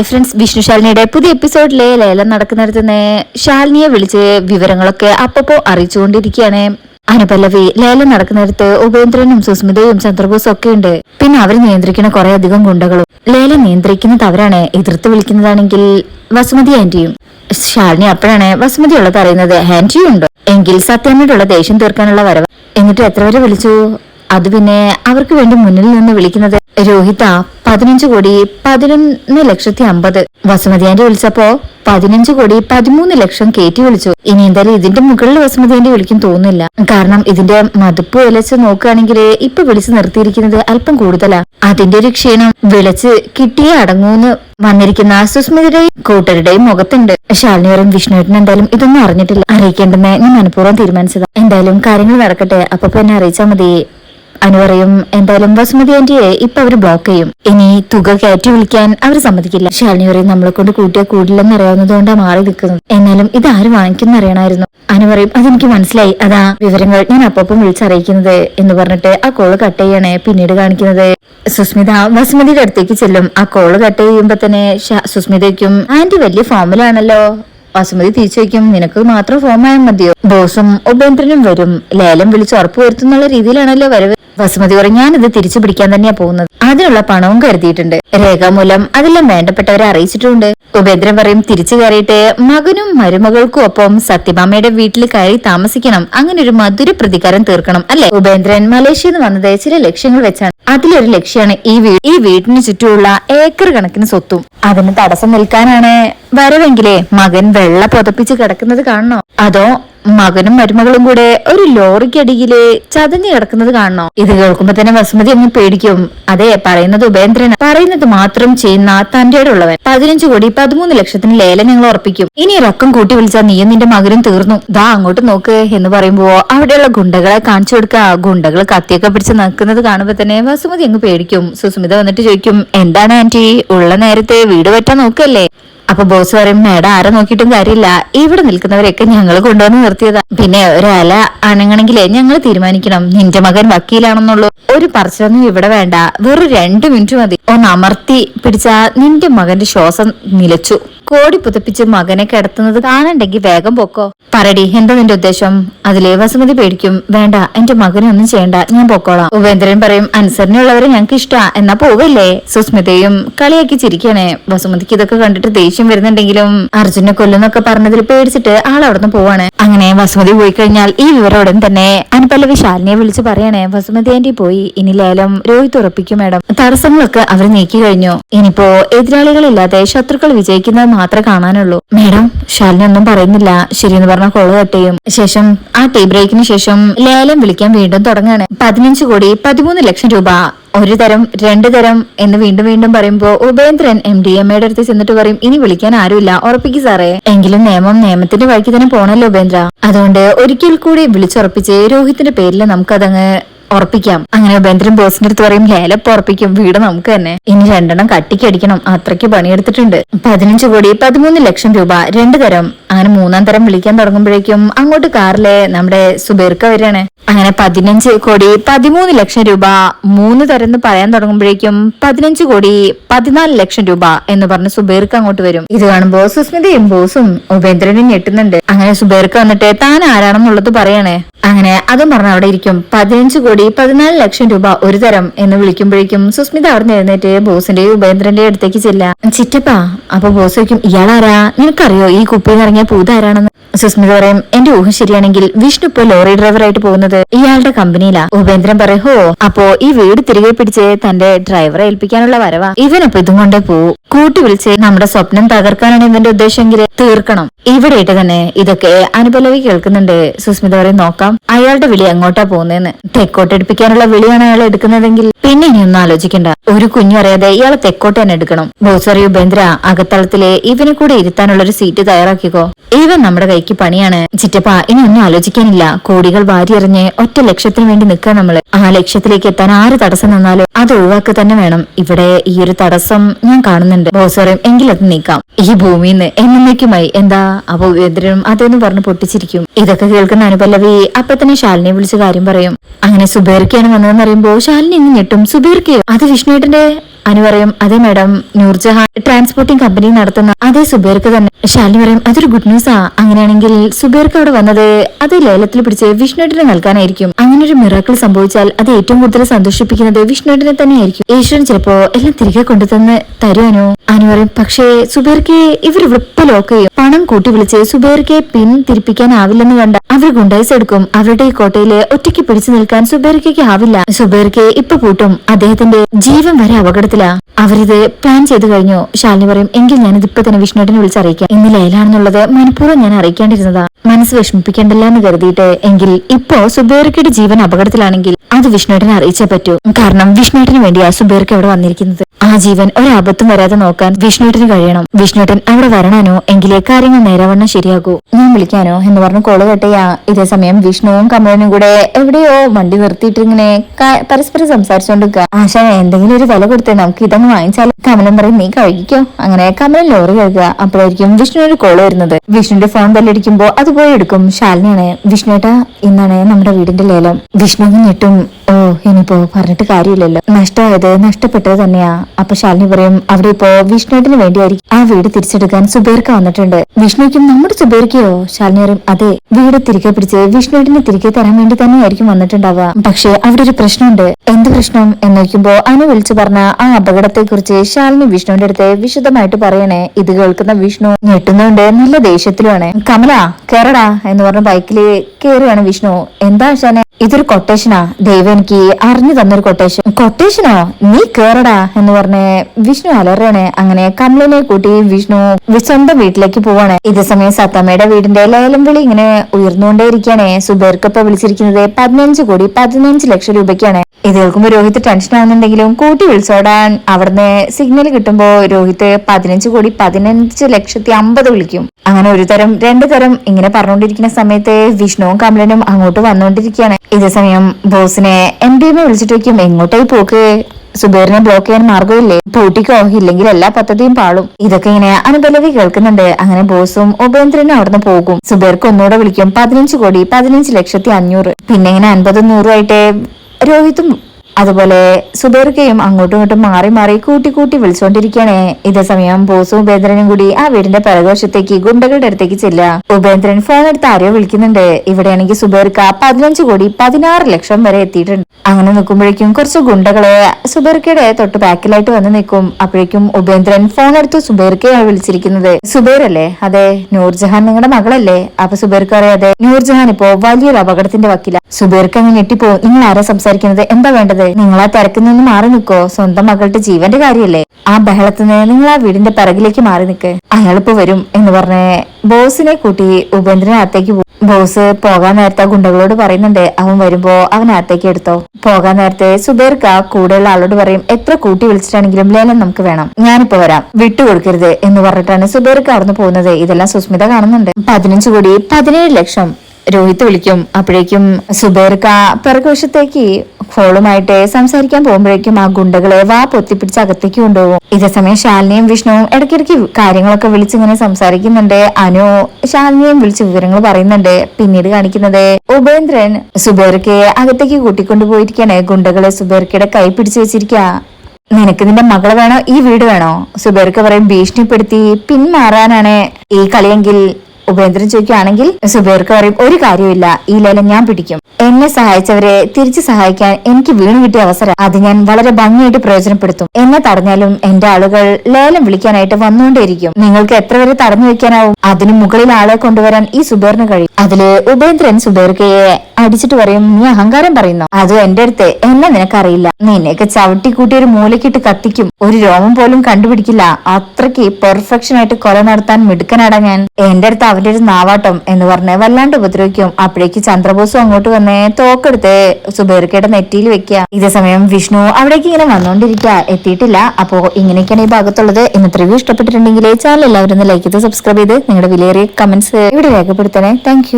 Hi friends Vishnu ശാലിനിയുടെ പുതിയ എപ്പിസോഡിലെ ലേലം നടക്കുന്നിടത്ത് നിന്ന് ശാലിനിയെ വിളിച്ച് വിവരങ്ങളൊക്കെ അപ്പപ്പോ അറിയിച്ചുകൊണ്ടിരിക്കുകയാണ്. അനുപല്ലവി ലേലം നടക്കുന്നിടത്ത് ഉപേന്ദ്രനും സുസ്മിതയും ചന്ദ്രബോസും ഒക്കെ ഉണ്ട്. പിന്നെ അവർ നിയന്ത്രിക്കുന്ന കുറെ അധികം ഗുണ്ടകളും. ലേലം നിയന്ത്രിക്കുന്നത് അവരാണ് എതിർത്ത് വിളിക്കുന്നതാണെങ്കിൽ വസുമതി ആന്റിയും. ശാലിനി അപ്പോഴാണ് വസുമതി ഉള്ളത് അറിയുന്നത് ആന്റിയും ഉണ്ടോ? എങ്കിൽ സത്യാമ്മയുടെ ദേഷ്യം തീർക്കാനുള്ള വരവ്. എന്നിട്ട് എത്ര വരെ വിളിച്ചു? അത് പിന്നെ അവർക്ക് വേണ്ടി മുന്നിൽ നിന്ന് വിളിക്കുന്നത് രോഹിത പതിനഞ്ച് കോടി പതിനൊന്ന് ലക്ഷത്തി അമ്പത്. വസുമതിയാന്റെ വിളിച്ചപ്പോ പതിനഞ്ച് കോടി പതിമൂന്ന് ലക്ഷം കയറ്റി വിളിച്ചു. ഇനി എന്തായാലും ഇതിന്റെ മുകളിൽ വസുമതിയാന്റെ വിളിക്കും തോന്നുന്നില്ല. കാരണം ഇതിന്റെ മതിപ്പ് വിലച്ച് നോക്കുകയാണെങ്കിൽ ഇപ്പൊ വിളിച്ച് നിർത്തിയിരിക്കുന്നത് അല്പം കൂടുതലാ. അതിന്റെ ഒരു ക്ഷീണം വിളിച്ച് കിട്ടിയേ അടങ്ങൂന്ന് വന്നിരിക്കുന്ന സുസ്മിതയുടെയും കൂട്ടരുടെയും മുഖത്തുണ്ട്. ശാലിനിയോറും വിഷ്ണുവേട്ടൻ എന്തായാലും ഇതൊന്നും അറിഞ്ഞിട്ടില്ല. അറിയിക്കേണ്ടെന്ന് ഞാൻ മനഃപൂർവം തീരുമാനിച്ചതാ. എന്തായാലും കാര്യങ്ങൾ നടക്കട്ടെ. അപ്പൊ എന്നെ അറിയിച്ചാൽ മതി. അനു പറയും എന്തായാലും വസുമതി ആന്റിയെ ഇപ്പൊ അവർ ബ്ലോക്ക് ചെയ്യും. ഇനി തുക കയറ്റി വിളിക്കാൻ അവർ സമ്മതിക്കില്ല. ശാലിനി പറയും നമ്മളെ കൊണ്ട് കൂട്ടിയ കൂടില്ലെന്ന് അറിയാവുന്നതുകൊണ്ടാ മാറി നിൽക്കുന്നത്. എന്നാലും ഇത് ആര് വാങ്ങിക്കുന്ന അറിയണമായിരുന്നു. അനു പറയും അതെനിക്ക് മനസ്സിലായി. അതാ വിവരങ്ങൾ ഞാൻ അപ്പം വിളിച്ചറിയിക്കുന്നത് എന്ന് പറഞ്ഞിട്ട് ആ കോൾ കട്ട് ചെയ്യണേ പിന്നീട് കാണിക്കുന്നത്. സുസ്മിത വസുമതിയുടെ അടുത്തേക്ക് ചെല്ലും. ആ കോൾ കട്ട് ചെയ്യുമ്പോ തന്നെ സുസ്മിതയ്ക്കും ആന്റി വലിയ ഫോമിലാണല്ലോ വസുമതി തിരിച്ചു വയ്ക്കും നിനക്ക് മാത്രം ഫോം ആയാൽ മതിയോ? ബോസും ഉപേന്ദ്രനും വരും. ലേലം വിളിച്ച് ഉറപ്പ് വരുത്തുന്നുള്ള രീതിയിലാണല്ലോ വരവ്. വസുമതി പറയും ഞാനിത് തിരിച്ചു പിടിക്കാൻ തന്നെയാ പോകുന്നത്. അതിനുള്ള പണവും കരുതിയിട്ടുണ്ട്. രേഖാമൂലം അതെല്ലാം വേണ്ടപ്പെട്ടവരെ അറിയിച്ചിട്ടുണ്ട്. ഉപേന്ദ്രൻ പറയും തിരിച്ചു കയറിയിട്ട് മകനും മരുമകൾക്കും ഒപ്പം സത്യഭാമയുടെ വീട്ടിൽ കയറി താമസിക്കണം. അങ്ങനെ ഒരു മധുര പ്രതികാരം തീർക്കണം അല്ലെ? ഉപേന്ദ്രൻ മലേഷ്യയിൽ നിന്ന് വന്നത് ചില ലക്ഷ്യങ്ങൾ വെച്ചാണ്. അതിലൊരു ലക്ഷ്യമാണ് ഈ വീട് ഈ വീടിന് ചുറ്റുമുള്ള ഏക്കർ കണക്കിന് സ്വത്തും. അതിന് തടസ്സം നിൽക്കാനാണ് വരവെങ്കിലേ മകൻ വെള്ള പുതപ്പിച്ച് കിടക്കുന്നത് കാണണോ? അതോ മകനും മരുമകളും കൂടെ ഒരു ലോറിക്കടിയിൽ ചതഞ്ഞു കിടക്കുന്നത് കാണണോ? ഇത് കേൾക്കുമ്പോ തന്നെ വസുമതി അങ്ങ് പേടിക്കും. അതെ പറയുന്നത് ഉപേന്ദ്രൻ പറയുന്നത് മാത്രം ചെയ്യുന്ന തന്റെ ഉള്ളവൻ. പതിനഞ്ചു കോടി പതിമൂന്ന് ലക്ഷത്തിന് ലേലം ഞങ്ങൾ ഉറപ്പിക്കും. ഇനി റക്കം കൂട്ടി വിളിച്ചാൽ നീയും നിന്റെ മകനും തീർന്നു. ദാ അങ്ങോട്ട് നോക്ക് എന്ന് പറയുമ്പോ അവിടെയുള്ള ഗുണ്ടകളെ കാണിച്ചു കൊടുക്കുക ഗുണ്ടകൾ കത്തിയൊക്കെ പിടിച്ച് നിൽക്കുന്നത് കാണുമ്പോ തന്നെ വസുമതി അങ്ങ് പേടിക്കും. സുസ്മിത വന്നിട്ട് ചോദിക്കും എന്താണ് ആന്റി? ഉള്ള നേരത്തെ വീട് പറ്റാൻ നോക്കല്ലേ? അപ്പൊ ബോസ് പറയും മേഡം ആരെ നോക്കിയിട്ടും കാര്യമില്ല. ഇവിടെ നിൽക്കുന്നവരെയൊക്കെ ഞങ്ങൾ കൊണ്ടുവന്ന് നിർത്തിയതാ. പിന്നെ ഒരല അണങ്ങണെങ്കിലേ ഞങ്ങൾ തീരുമാനിക്കണം. നിന്റെ മകൻ വക്കീലാണെന്നുള്ളൂ. ഒരു പറച്ചിലൊന്നും ഇവിടെ വേണ്ട. വെറും രണ്ടു മിനിറ്റ് മതി. ഒന്ന് അമർത്തി പിടിച്ചാ നിന്റെ മകന്റെ ശ്വാസം നിലച്ചു. കോടി പുതപ്പിച്ച് മകനെ കിടത്തുന്നത് കാണണ്ടെങ്കിൽ വേഗം പൊക്കോ. പറടി എന്താ നിന്റെ ഉദ്ദേശം? അതിലേ വസുമതി പേടിക്കും. വേണ്ട എന്റെ മകനെ ഒന്നും ചെയ്യണ്ട. ഞാൻ പൊക്കോളാം. ഉപേന്ദ്രൻ പറയും അനുസരണയുള്ളവരെ ഞങ്ങൾക്ക് ഇഷ്ടാ. എന്നാ പോവില്ലേ? സുസ്മിതയും കളിയാക്കി ചിരിക്കണേ. വസുമതിക്ക് ഇതൊക്കെ കണ്ടിട്ട് ദേഷ്യം വരുന്നുണ്ടെങ്കിലും അർജുനെ കൊല്ലുന്നൊക്കെ പറഞ്ഞതിൽ പേടിച്ചിട്ട് ആൾ അവിടുന്ന് പോവാണ്. അങ്ങനെ വസുമതി പോയി കഴിഞ്ഞാൽ ഈ വിവരം ഉടൻ തന്നെ അനുപല്ലവി ശാലിനിയെ വിളിച്ച് പറയണേ. വസുമതി ആന്റി പോയി. ഇനി ലേലം രോഹിത് ഉറപ്പിക്കും മാഡം. തടസ്സങ്ങളൊക്കെ അവർ നീക്കി കഴിഞ്ഞു. ഇനിയിപ്പോ എതിരാളികളില്ലാതെ ശത്രുക്കൾ വിജയിക്കുന്നത് മാത്രമേ കാണാനുള്ളൂ. മേഡം ശാലിനി ഒന്നും പറയുന്നില്ല. ശരിയെന്ന് പറഞ്ഞ കോൾ കട്ട് ശേഷം ആ ടീ ബ്രേക്കിന് ശേഷം ലേലം വിളിക്കാൻ വീണ്ടും തുടങ്ങാണ്. പതിനഞ്ച് കോടി പതിമൂന്ന് ലക്ഷം രൂപ. ഒരു തരം രണ്ടു തരം എന്ന് വീണ്ടും വീണ്ടും പറയുമ്പോ ഉപേന്ദ്രൻ എം ഡി എം എയുടെ അടുത്ത് ചെന്നിട്ട് പറയും ഇനി വിളിക്കാൻ ആരുമില്ല. ഉറപ്പിക്കു സാറേ. എങ്കിലും നിയമം നിയമത്തിന്റെ വഴിക്ക് തന്നെ പോണല്ലോ ഉപേന്ദ്ര. അതുകൊണ്ട് ഒരിക്കൽ കൂടി വിളിച്ചുറപ്പിച്ച് രോഹിത്തിന്റെ പേരിൽ നമുക്കതങ്ങ് ഉറപ്പിക്കാം. അങ്ങനെ ഉപേന്ദ്രൻ ബോസിന്റെ അടുത്ത് പറയും ലേലപ്പ് ഉറപ്പിക്കും. വീട് നമുക്ക് തന്നെ. ഇനി രണ്ടെണ്ണം കട്ടിക്ക് അടിക്കണം. അത്രയ്ക്ക് പണിയെടുത്തിട്ടുണ്ട്. പതിനഞ്ച് കോടി പതിമൂന്ന് ലക്ഷം രൂപ. രണ്ടു തരം. അങ്ങനെ മൂന്നാം തരം വിളിക്കാൻ തുടങ്ങുമ്പോഴേക്കും അങ്ങോട്ട് കാറിലെ നമ്മുടെ സുബേർക്ക വരികയാണ്. അങ്ങനെ പതിനഞ്ച് കോടി പതിമൂന്ന് ലക്ഷം രൂപ മൂന്ന് തരം പറയാൻ തുടങ്ങുമ്പോഴേക്കും പതിനഞ്ച് കോടി പതിനാല് ലക്ഷം രൂപ എന്ന് പറഞ്ഞ് സുബേർക്ക് അങ്ങോട്ട് വരും. ഇത് കാണുമ്പോ സുസ്മിതയും ബോസും ഉപേന്ദ്രനും ഞെട്ടുന്നുണ്ട്. അങ്ങനെ സുബേർക്ക് വന്നിട്ട് താൻ ആരാണെന്നുള്ളത് പറയണേ. അങ്ങനെ അതും പറഞ്ഞ അവിടെ ഇരിക്കും. പതിനഞ്ച് കോടി പതിനാല് ലക്ഷം രൂപ ഒരു തരം എന്ന് വിളിക്കുമ്പോഴേക്കും സുസ്മിത അവിടെ നിന്ന് എഴുന്നേറ്റ് ബോസിന്റെയും ഉപേന്ദ്രന്റെയും അടുത്തേക്ക് ചെല്ല ചിറ്റപ്പാ അപ്പൊ ബോസ് വയ്ക്കും ഇയാളാരാ? നിനക്കറിയോ ഈ കുപ്പിയിൽ നിന്ന് ഇറങ്ങിയ പൂത ആരാണെന്ന് സുസ്മിത പറയും എന്റെ ഊഹം ശരിയാണെങ്കിൽ വിഷ്ണു ഇപ്പൊ ലോറി ഡ്രൈവറായിട്ട് പോകുന്നത് ഇയാളുടെ കമ്പനിയിലാ. ഉപേന്ദ്രൻ പറയും ഹോ അപ്പോ ഈ വീട് തിരികെ പിടിച്ച് തന്റെ ഡ്രൈവറെ ഏൽപ്പിക്കാനുള്ള വരവാ. ഇവനപ്പൊ ഇതും കൊണ്ടേ പോവൂ. കൂട്ടി വിളിച്ച് നമ്മുടെ സ്വപ്നം തകർക്കാനാണ് ഇവന്റെ ഉദ്ദേശമെങ്കിൽ തീർക്കണം. ഇവിടെയിട്ട് തന്നെ ഇതൊക്കെ അനുപലവി കേൾക്കുന്നുണ്ട്. സുസ്മിത പറയും നോക്കാം. അയാളുടെ വിളി അങ്ങോട്ടാ പോകുന്നതെന്ന് തെക്കോട്ട് എടുപ്പിക്കാനുള്ള വിളിയാണ് അയാൾ എടുക്കുന്നതെങ്കിൽ. പിന്നെ ഇനി ഒന്നും ആലോചിക്കണ്ട. ഒരു കുഞ്ഞു അറിയാതെ ഇയാളെ തെക്കോട്ട് തന്നെ എടുക്കണം. ബോസറി ഉപേന്ദ്ര അകത്തളത്തിലെ ഇവനെ കൂടെ ഇരുത്താനുള്ള ഒരു സീറ്റ് തയ്യാറാക്കിക്കോ. ഇവൻ നമ്മുടെ കൈക്ക് പണിയാണ്. ചിറ്റപ്പ ഇനി ഒന്നും ആലോചിക്കാനില്ല. കോടികൾ വാരിയെറിഞ്ഞ് ഒറ്റ ലക്ഷ്യത്തിന് വേണ്ടി നിൽക്കുക നമ്മൾ ആ ലക്ഷ്യത്തിലേക്ക് എത്താൻ ആര് തടസ്സം നിന്നാലും അത് ഒഴിവാക്കുക തന്നെ വേണം. ഇവിടെ ഈ ഒരു തടസ്സം ഞാൻ കാണുന്നുണ്ട്. ബോസ് പറയും എങ്കിൽ എങ്കിലത് നീക്കാം. ഈ ഭൂമിയിൽ നിന്ന് എന്നേക്കുമായി എന്താ അപ്പൊ ഉപേന്ദ്രനും അതെന്ന് പറഞ്ഞ് പൊട്ടിച്ചിരിക്കും. ഇതൊക്കെ കേൾക്കുന്ന അനുപല്ലവി അപ്പൊ തന്നെ ശാലിനെ വിളിച്ച് കാര്യം പറയും. അങ്ങനെ സുബേർക്കാണ് വന്നതെന്ന് പറയുമ്പോ ശാലിനി ഇന്ന് ഞെട്ടും. സുബേർക്കയോ അത് വിഷ്ണുവേട്ടന്റെ അനു പറയും അതെ മാഡം നൂർജഹാൻ ട്രാൻസ്പോർട്ടിംഗ് കമ്പനി നടത്തുന്ന അതേ സുബേർക്ക് തന്നെ. ശാലിനി പറയും അതൊരു ഗുഡ് ന്യൂസാ അങ്ങനെയാണെങ്കിൽ സുബേർക്ക് അവിടെ വന്നത് അത് ലേലത്തിൽ പിടിച്ച് വിഷ്ണുട്ടിനെ നൽകാനായിരിക്കും. അങ്ങനെ ഒരു മിറാക്കിൾ സംഭവിച്ചാൽ അത് ഏറ്റവും കൂടുതൽ സന്തോഷിപ്പിക്കുന്നത് വിഷ്ണുട്ടിനെ തന്നെയായിരിക്കും. ഈശ്വരൻ ചിലപ്പോ എല്ലാം തിരികെ കൊണ്ടുതന്ന് തരുവാനോ അനു. പറയും പക്ഷേ സുബേർക്ക് ഇവർ ചെയ്യും. പണം കൂട്ടി വിളിച്ച് സുബേർക്ക് പിൻ തിരിപ്പിക്കാനാവില്ലെന്ന് കണ്ട അവർ ഗുണ്ടായിസ് എടുക്കും. അവരുടെ ഈ കോട്ടയിൽ ഒറ്റയ്ക്ക് പിടിച്ചു നിൽക്കാൻ സുബേർക്കയ്ക്ക് ആവില്ല. സുബേർക്ക് ഇപ്പൊ പൂട്ടും. അദ്ദേഹത്തിന്റെ ജീവൻ വരെ അപകടത്തിലാ അവരിത് പ്ലാൻ ചെയ്തു കഴിഞ്ഞു. ശാലിനി പറയും എങ്കിൽ ഞാനിത് ഇപ്പൊ തന്നെ വിഷ്ണുട്ടിനെ വിളിച്ചറിയിക്കാം ഇന്ന് ലേലാണെന്നുള്ളത് മനഃപൂർവം ഞാൻ അറിയിക്കേണ്ടിരുന്നതാ. മനസ്സ് വിഷമിപ്പിക്കേണ്ടല്ല എന്ന് കരുതിയിട്ട് എങ്കിൽ ഇപ്പോ സുബേർക്കയുടെ ജീവൻ അപകടത്തിലാണെങ്കിൽ അത് വിഷ്ണുട്ടിനെ അറിയിച്ചേ പറ്റൂ. കാരണം വിഷ്ണുട്ടിന് വേണ്ടിയാ സുബേർക്ക് ഇവിടെ വന്നിരിക്കുന്നത്. ആ ജീവൻ ഒരാപത്തും വരാതെ നോക്കാൻ വിഷ്ണുട്ടിന് കഴിയണം. വിഷ്ണുട്ടൻ അവിടെ വരണനോ എങ്കിലേ കാര്യങ്ങൾ നേരവണ്ണം ശരിയാകൂ. ഞാൻ വിളിക്കാനോ എന്ന് പറഞ്ഞ് കോൾ കെട്ടയാ ഇതേ സമയം വിഷ്ണുവും കമലനും കൂടെ എവിടെയോ വണ്ടി നിർത്തിയിട്ട് ഇങ്ങനെ പരസ്പരം സംസാരിച്ചോണ്ടിരിക്ക. ആശ എന്തെങ്കിലും ഒരു വില കൊടുത്തേ നമുക്ക് ഇതങ്ങ് വാങ്ങിച്ചാൽ കമലൻ പറയും നീ കഴിക്കോ? അങ്ങനെ കമലൻ ലോറി കഴുകുക അപ്പോഴായിരിക്കും വിഷ്ണുവിന് കോൾ വരുന്നത്. വിഷ്ണുവിന്റെ ഫോൺ ബെല്ലടിക്കുമ്പോ അത് പോയി എടുക്കും. ശാലിനിയാണ് വിഷ്ണുട്ട ഇന്നാണ് നമ്മുടെ വീടിന്റെ ലേലം. വിഷ്ണു ഞെട്ടും. ഓ ഇനിയിപ്പോ പറഞ്ഞിട്ട് കാര്യമില്ലല്ലോ. നഷ്ടമായത് നഷ്ടപ്പെട്ടത് തന്നെയാ. അപ്പൊ ശാലിനി പറയും അവിടെ ഇപ്പോ വിഷ്ണുവിന് വേണ്ടിയായിരിക്കും. ആ വീട് തിരിച്ചെടുക്കാൻ സുബേർക്ക വന്നിട്ടുണ്ട്. വിഷ്ണുക്കും നമ്മുടെ സുബേർക്കയോ? ശാലിനി പറയും അതെ വീട് തിരികെ പിടിച്ച് വിഷ്ണുവിനെ തിരികെ തരാൻ വേണ്ടി തന്നെയായിരിക്കും വന്നിട്ടുണ്ടാവുക. പക്ഷെ അവിടെ ഒരു പ്രശ്നമുണ്ട്. എന്ത് പ്രശ്നം? എന്ന് വയ്ക്കുമ്പോ അനു വിളിച്ചു പറഞ്ഞ ആ അപകടത്തെ കുറിച്ച് ശാലിനി വിഷ്ണുവിന്റെ അടുത്ത് വിശദമായിട്ട് പറയണേ. ഇത് കേൾക്കുന്ന വിഷ്ണു ഞെട്ടുന്നുണ്ട്. നല്ല ദേഷ്യത്തിലുമാണ്. കമല കേറടാ എന്ന് പറഞ്ഞ ബൈക്കിൽ കേറുകയാണ് വിഷ്ണു. എന്താ ആശാനെ ഇതൊരു കൊട്ടേഷനാ ദൈവം എനിക്ക് അറിഞ്ഞു തന്നൊരു കൊട്ടേഷൻ കൊട്ടേഷനോ നീ കേറടാ എന്ന് പറഞ്ഞ് വിഷ്ണു അലറാണ് അങ്ങനെ കമലിനെ കൂട്ടി വിഷ്ണു സ്വന്തം വീട്ടിലേക്ക് പോവാണ്. ഇതേ സമയം സത്തമ്മയുടെ വീടിന്റെ ലേലം വിളി ഇങ്ങനെ ഉയർന്നുകൊണ്ടേയിരിക്കുകയാണ്. ഇപ്പൊ വിളിച്ചിരിക്കുന്നത് പതിനഞ്ച് കോടി പതിനഞ്ച് ലക്ഷം രൂപയ്ക്കാണ്. ഇത് കേൾക്കുമ്പോ രോഹിത് ടെൻഷൻ ആവുന്നുണ്ടെങ്കിലും കൂട്ടി വിളിച്ചോടാൻ അവിടുന്ന് സിഗ്നൽ കിട്ടുമ്പോ രോഹിത് പതിനഞ്ച് കോടി പതിനഞ്ച് ലക്ഷത്തി അമ്പത് വിളിക്കും. അങ്ങനെ ഒരു തരം രണ്ടു തരം ഇങ്ങനെ പറഞ്ഞുകൊണ്ടിരിക്കുന്ന സമയത്ത് വിഷ്ണുവും കമലനും അങ്ങോട്ട് വന്നുകൊണ്ടിരിക്കുകയാണ്. ഇതേ സമയം ബോസിനെ എം ഡി എമ്മെ വിളിച്ചിട്ട് വയ്ക്കും എങ്ങോട്ടായി പോക്ക്? സുബേറിനെ ബ്ലോക്ക് ചെയ്യാൻ മാർഗമില്ലേ പൂട്ടിക്കോ? ഇല്ലെങ്കിൽ എല്ലാ പദ്ധതിയും പാളും. ഇതൊക്കെ ഇങ്ങനെ അനുപലവി കേൾക്കുന്നുണ്ട്. അങ്ങനെ ബോസും ഉപേന്ദ്രനും അവിടുന്ന് പോകും. സുബേർക്ക് ഒന്നുകൂടെ വിളിക്കും പതിനഞ്ച് കോടി പതിനഞ്ച് ലക്ഷത്തി അഞ്ഞൂറ്. പിന്നെ ഇങ്ങനെ അൻപതും നൂറും ആയിട്ട് രോഹിത്തും അതുപോലെ സുബേർക്കയും അങ്ങോട്ടും ഇങ്ങോട്ടും മാറി മാറി കൂട്ടി കൂട്ടി വിളിച്ചുകൊണ്ടിരിക്കുകയാണ് ഇതേ സമയം ബോസും ഉപേന്ദ്രനും കൂടി ആ വീടിന്റെ പരകോശത്തേക്ക് ഗുണ്ടകളുടെ അടുത്തേക്ക് ചെല്ലുക. ഉപേന്ദ്രൻ ഫോൺ എടുത്ത് ആരെയോ വിളിക്കുന്നുണ്ട്. ഇവിടെയാണെങ്കിൽ സുബേർക്ക പതിനഞ്ച് കോടി പതിനാറ് ലക്ഷം വരെ എത്തിയിട്ടുണ്ട്. അങ്ങനെ നിൽക്കുമ്പോഴേക്കും കുറച്ച് ഗുണ്ടകളെ സുബേർക്കയുടെ തൊട്ട് ബാക്കിലായിട്ട് വന്ന് നിൽക്കും. അപ്പോഴേക്കും ഉപേന്ദ്രൻ ഫോൺ എടുത്ത് സുബേർക്കയാണ് വിളിച്ചിരിക്കുന്നത്. സുബേർ അല്ലേ അതെ നൂർജഹാൻ നിങ്ങളുടെ മകളല്ലേ? അപ്പൊ സുബേർക്ക അറിയാതെ നൂർജഹാൻ ഇപ്പോ വലിയൊരു അപകടത്തിന്റെ വക്കില. സുബേർക്ക് അങ്ങ് ഞെട്ടിപ്പോ നിങ്ങൾ ആരാ സംസാരിക്കുന്നത്? എന്താ വേണ്ടത്? നിങ്ങൾ ആ തിരക്കിൽ നിന്ന് മാറി നിൽക്കോ സ്വന്തം മകളുടെ ജീവന്റെ കാര്യല്ലേ? ആ ബഹളത്തിന് നിങ്ങൾ ആ വീടിന്റെ പിറകിലേക്ക് മാറി നിൽക്ക് അയാളിപ്പോ വരും എന്ന് പറഞ്ഞ് ബോസിനെ കൂട്ടി ഉപേന്ദ്രനകത്തേക്ക് പോകും ബോസ് പോകാൻ നേരത്തെ ഗുണ്ടകളോട് പറയുന്നുണ്ട് അവൻ വരുമ്പോ അവനകത്തേക്ക് എടുത്തോ. പോകാൻ നേരത്തെ സുബേർക്ക കൂടെയുള്ള ആളോട് പറയും എത്ര കൂട്ടി വിളിച്ചിട്ടാണെങ്കിലും ലേലം നമുക്ക് വേണം. ഞാനിപ്പോ വരാം. വിട്ടുകൊടുക്കരുത് എന്ന് പറഞ്ഞിട്ടാണ് സുബേർക്ക അവിടുന്ന് പോകുന്നത്. ഇതെല്ലാം സുസ്മിത കാണുന്നുണ്ട്. പതിനഞ്ച് കോടി പതിനേഴ് ലക്ഷം രോഹിത് വിളിക്കും. അപ്പോഴേക്കും സുബേർക്ക പിറകുവശത്തേക്ക് ഫോളുമായിട്ട് സംസാരിക്കാൻ പോകുമ്പോഴേക്കും ആ ഗുണ്ടകളെ വാ പൊത്തിപ്പിടിച്ച് അകത്തേക്ക് കൊണ്ടുപോകും. ഇതേസമയം ശാലിനിയും വിഷ്ണുവും ഇടയ്ക്കിടയ്ക്ക് കാര്യങ്ങളൊക്കെ വിളിച്ചിങ്ങനെ സംസാരിക്കുന്നുണ്ട്. അനു ശാലിനിയും വിളിച്ച് വിവരങ്ങൾ പറയുന്നുണ്ട്. പിന്നീട് കാണിക്കുന്നത് ഉപേന്ദ്രൻ സുബേർക്കയെ അകത്തേക്ക് കൂട്ടിക്കൊണ്ടുപോയിരിക്കാണ് ഗുണ്ടകളെ സുബേർക്കയുടെ കൈ പിടിച്ചു വെച്ചിരിക്കുക നിനക്ക് നിന്റെ മകളെ വേണോ? ഈ വീട് വേണോ? സുബേർക്ക് പറയും ഭീഷണിപ്പെടുത്തി പിന്മാറാനാണ്. ഈ കളിയെങ്കിൽ ഉപേന്ദ്രൻ ചോദിക്കുകയാണെങ്കിൽ സുബേർക്ക് പറയും ഒരു കാര്യമില്ല ഈ ലേലം ഞാൻ പിടിക്കും. എന്നെ സഹായിച്ചവരെ തിരിച്ചു സഹായിക്കാൻ എനിക്ക് വീണ് കിട്ടിയ അവസരം അത് ഞാൻ വളരെ ഭംഗിയായിട്ട് പ്രയോജനപ്പെടുത്തും. എന്നെ തടഞ്ഞാലും എന്റെ ആളുകൾ ലേലം വിളിക്കാനായിട്ട് വന്നുകൊണ്ടേയിരിക്കും. നിങ്ങൾക്ക് എത്ര വരെ തടഞ്ഞു വെക്കാനാവും അതിനു മുകളിൽ ആളെ കൊണ്ടുവരാൻ ഈ സുബേറിന് കഴിയും. അതിൽ ഉപേന്ദ്രൻ സുബേർക്കയെ അടിച്ചിട്ട് പറയും നീ അഹങ്കാരം പറയുന്നു? അത് എന്റെ അടുത്ത് എന്നെ നിനക്കറിയില്ല. നിന്നെയൊക്കെ ചവിട്ടി കൂട്ടി ഒരു മൂലക്കിട്ട് കത്തിക്കും. ഒരു രോമം പോലും കണ്ടുപിടിക്കില്ല. അത്രയ്ക്ക് പെർഫെക്ഷൻ ആയിട്ട് കൊല നടത്താൻ മിടുക്കനാടാ ഞാൻ. എന്റെ അടുത്ത് അവന്റെ ഒരു നാവാട്ടം എന്ന് പറഞ്ഞ് വല്ലാണ്ട് ഉപദ്രവിക്കും. അപ്പോഴേക്ക് ചന്ദ്രബോസും അങ്ങോട്ട് വന്ന് തോക്കെടുത്ത് സുബേർക്കയുടെ നെറ്റിയിൽ വെക്കുക. ഇതേ സമയം വിഷ്ണു അവിടേക്ക് ഇങ്ങനെ വന്നുകൊണ്ടിരിക്കുക എത്തിയിട്ടില്ല. അപ്പോ ഇങ്ങനെയൊക്കെയാണ് ഈ ഭാഗത്തുള്ളത്. ഇന്നത്തെ റിവ്യൂ ഇഷ്ടപ്പെട്ടിട്ടുണ്ടെങ്കിൽ ചാനൽ എല്ലാവരും ലൈക്ക് ചെയ്ത് സബ്സ്ക്രൈബ് ചെയ്ത് നിങ്ങളുടെ വിലയേറിയ കമന്റ്സ് ഇവിടെ രേഖപ്പെടുത്തണേ. താങ്ക്